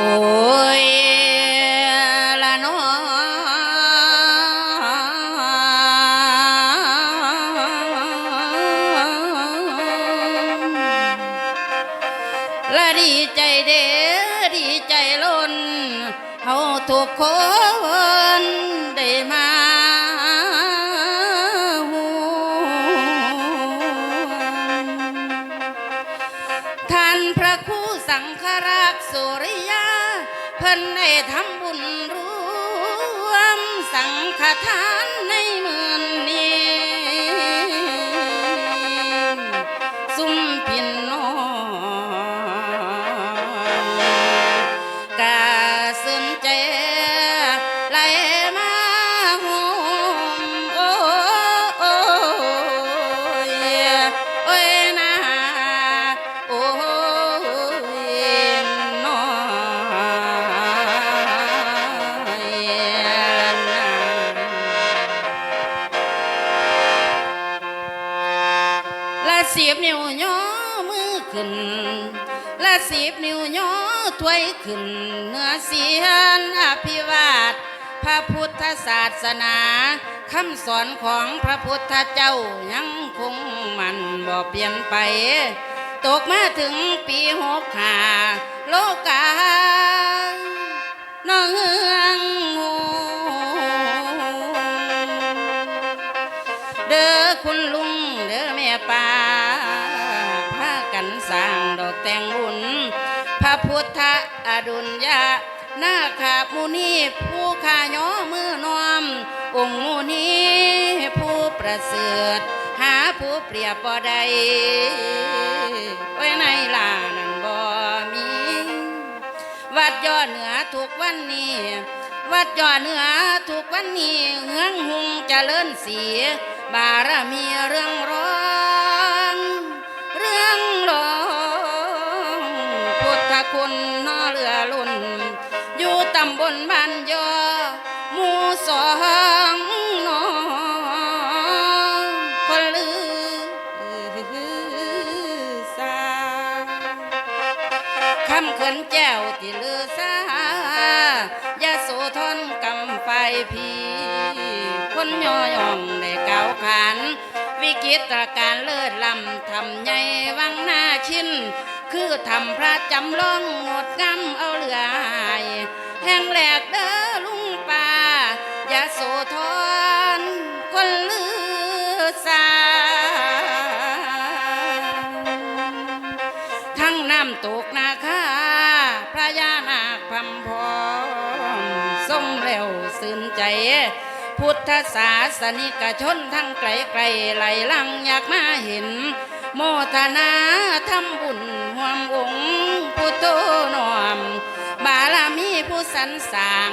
โอ้ยละน้อละดีใจเด้อดีใจล้นเฮาทุกคน และสีบนิ้วย่อถวยขึ้นเนื้อเสียนอภิวาท พระพุทธศาสนาคำสอนของพระพุทธเจ้ายังคงมันบ่เปลี่ยนไป ตกมาถึงปีหกหาโลกา แต่งบุญพระพุทธอดุลยานาคามุนีผู้ขาย้อมือนอม องค์มุนีผู้ประเสริฐหาผู้เปรียบบ่ได้ไว้ในลานั่นบ่มี วัดย่อเหนือทุกวันนี้ วัดย่อเหนือทุกวันนี้เฮืองหุงเจริญเสียบารมีเรื่องร้อำเขินแก้วที่ลือซายาโสธรกำไฟพีคนย่อยองได้เก่าขานวิกิตรการเลิศลำทำใหญ่วังหน้าชินคือทำพระจำลองงดงำเอาเหลือหายแห่งแหลกเด้อ ทรงเร็วสื่นใจ พุทธศาสนิกชนทั้งไกลไกลไหลลังอยากมาเห็น โมทนาทำบุญห่วมองค์พุทโธนอม บารมีผู้สรรสาง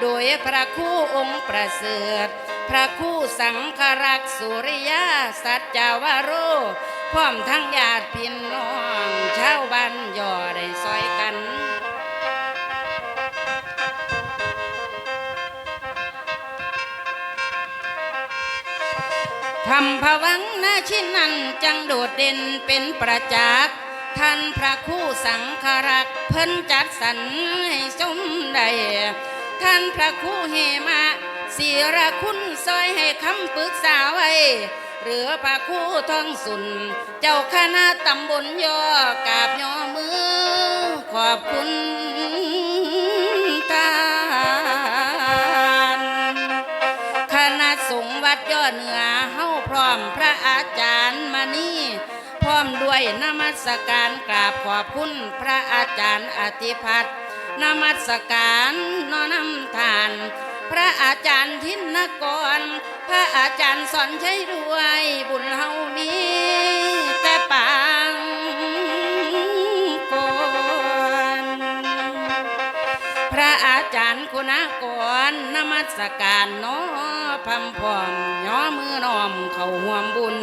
โดยพระคู่องค์ประเสริฐพระคู่สังฆรักษ์สุริยา สัจจาวโรพร้อมทั้งญาติพี่น้องชาวบ้านย่อได้ซอยกัน ทำภวังหน้าชิ้นนั้นจังโดดเด่นเป็นประจักษ์ท่านพระคู่สังฆรักษ์เพิ่นจัดสรรให้สมได้ท่านพระคู่เฮมาศีรคุณซอยให้คำปรึกษาไว้เหลือพระคู่ทองสุน เจ้าคณะตำบลยอกาบย่อมือ ยนมัสการกราบขอบคุณพระอาจารย์อธิพัฒน์นมัสการนอนำทาน พระอาจารย์ทินกร พระอาจารย์สอนใช้ด้วย บุญเฮามีแต่ปางก่อนพระอาจารย์คุณากรนมัสการน้อพัมพร้อมย่อมือน้อมเข้าห่วมบุญ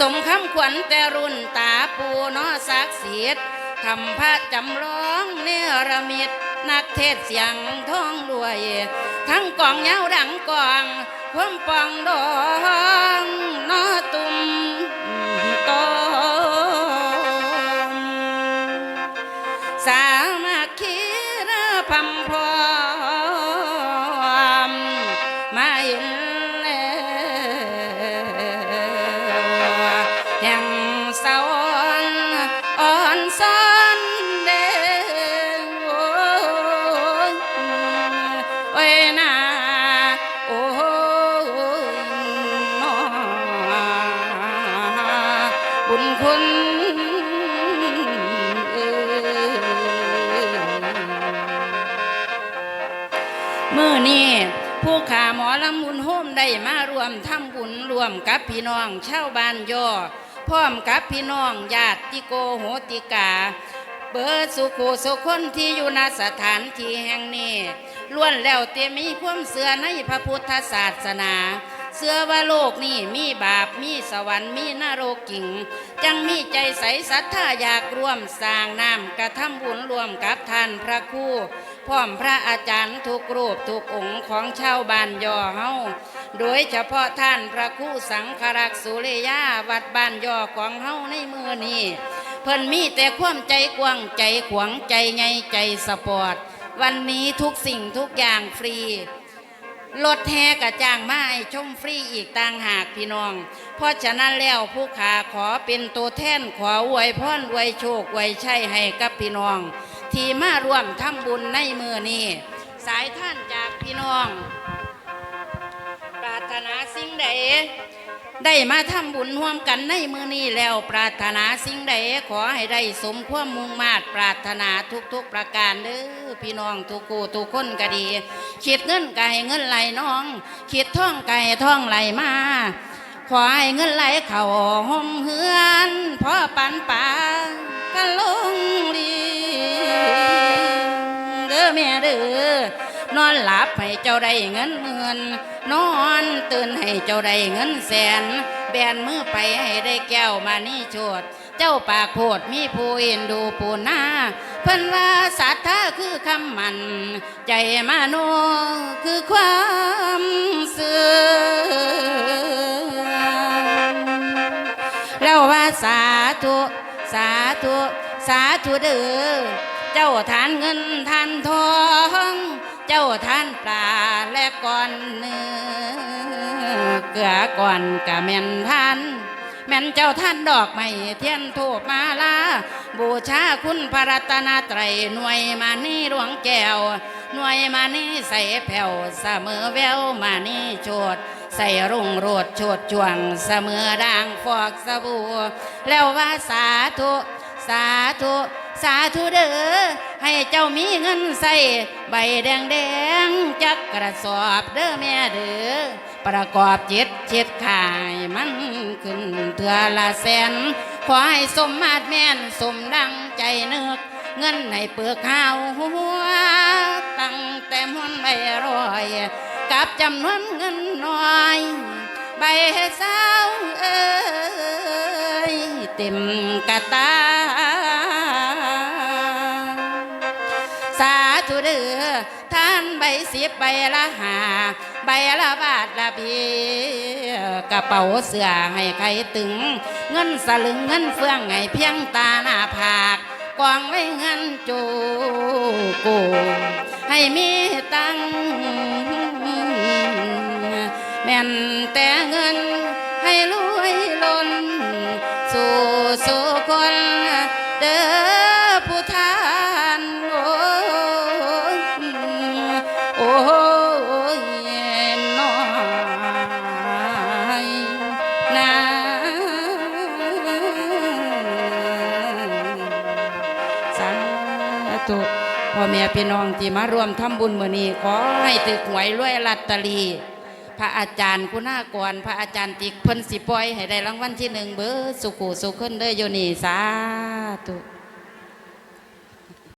สมคำขวัญแต่รุ่นตาปูน้อสักเสียดทำพระจำลองเนรมิตนักเทศเสียงท้องด้วย ทั้งกองเงาดังกองพวมปองดองน้อตัว มื่อนี้ผู้ขาหมอลำบุญโฮมได้มารวมทำบุญรวมกับพี่น้องชาวบ้านย่อพร้อมกับพี่น้องญาติโกโหติกา เบิดสุขสุคนที่อยู่ณสถานที่แห่งนี้ล้วนแล้วเตมีความเสื่อในพระพุทธศาสนาเชื่อว่าโลกนี้มีบาปมีสวรรค์มีนรกกิ่ง จังมีใจใสศรัทธาอยากร่วมสร้างน้ำกระทำบุญรวมกับท่านพระครู พร้อมพระอาจารย์ทุกรูปทุกองค์ของชาวบ้านย่อเฮาโดยเฉพาะท่านพระครูสังฆรักษ์สุริยาวัดบ้านย่อของเฮาในมือนี้เพิ่นมีแต่ความใจกว้างใจขวางใจไงใจสปอร์ตวันนี้ทุกสิ่งทุกอย่างฟรีรถแห่กระจ้างไม้ชมฟรีอีกต่างหากพี่น้อง เพราะฉะนั้นแล้วผู้ขาขอเป็นตัวแทนขออวยพรอวยโชคอวยชัยให้กับพี่น้อง ที่มาร่วมทำบุญในมือนี้ สายท่านจากพี่น้อง ปรารถนาสิ่งใด ได้มาทำบุญร่วมกันในมือนี้แล้วปรารถนาสิ่งใดขอให้ได้สมความมุ่งมาตรปรารถนาทุกๆประการเด้อพี่น้องทุกกูทุกคนก็ดีคิดเงินก็ให้เงินไหลน้องคิดท่องก็ให้ท่องไหลมาขอให้เงินไหลเข่าห้องเฮือนพ่อปันป่ากันลงดี เด้อแม่เด้อนอนหลับให้เจ้าได้เงินหมื่นนอนตื่นให้เจ้าได้เงินแสน แบนมือไปให้ได้แก้วมานี่โชดเจ้าปากโพดมีผู้เอ็นดูปูหน้าเพิ่นว่าศรัทธาคือคำมัน ใจมาโนคือความเสื่อมแล้วว่าสาธุ สาธุ สาธุเด้อ เจ้าทานเงินทานทอง เจ้าทานปลาและก่อนเนื้อเกลือก่อนกะแม่นทานแม่นเจ้าท่านดอกไม้เทียนทูปมาลาบูชาคุณพระรัตนตรัยหน่วยมานี่หลวงแก้วหน่วยมานี่ใส่แผ่วเสมอแววมานี่โชดใส่รุ่งโรดโชดจวงเสมอด่างฟอกสบู่แล้วว่าสาธุ สาธุ สาธุเด้อให้เจ้ามีเงินใส่ใบแดงแดงจักกระสอบเด้อแม่เด้อประกอบเจิตจิตขายมันขึ้นเถื่อละแสน ขอให้สมมาตรแม่นสมดังใจนึก เงินในเปลือกข้าวหัวตั้งแต่มวนใบรอยกับจำนวนเงินน้อยใบเศร้าเอ้ยเต็มกระตา สิบใบละหาใบละบาทละเบียกระเป๋าเสื้อให้ใครตึง เงินสลึงเงินเฟื่องให้เพียงตาหน้าผากกองไว้เงินจูกูให้มีตังแม่นแต่เงินให้รวยล้นสู่สู่คน ธุพ่อแม่พี่น้องที่มาร่วมทำบุญมื้อนี้ขอให้ตึกหวยรวยลัตเตอรี่พระอาจารย์คุณากรพระอาจารย์ติกเพิ่นสิปล่อยให้ได้รางวัลที่หนึ่งเบอร์สุขุสุขคนเด้อโยนี่สาธุ